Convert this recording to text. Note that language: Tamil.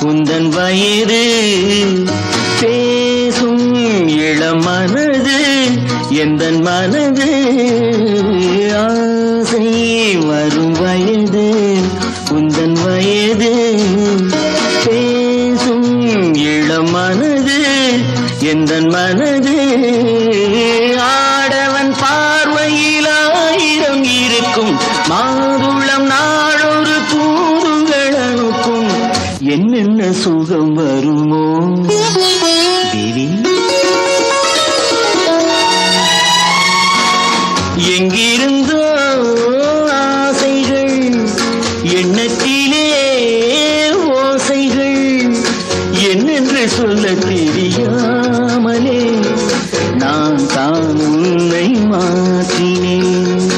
உந்தன் வயது பேசும் இளம் மனது எந்த மனது? ஆசை வரும் வயது உந்தன் வயது. பேசும் இளம் மனது எந்த மனது? ஆடவன் பார்வையில் ஆயிரம் இருக்கும். மா என்னென்ன சுகம் வருமோ? தேவி. எங்கிருந்தோ ஆசைகள் எண்ணத்திலே ஓசைகள் என்னென்று சொல்ல தெரியாமலே நான் தான் உன்னை மாற்றினேன்.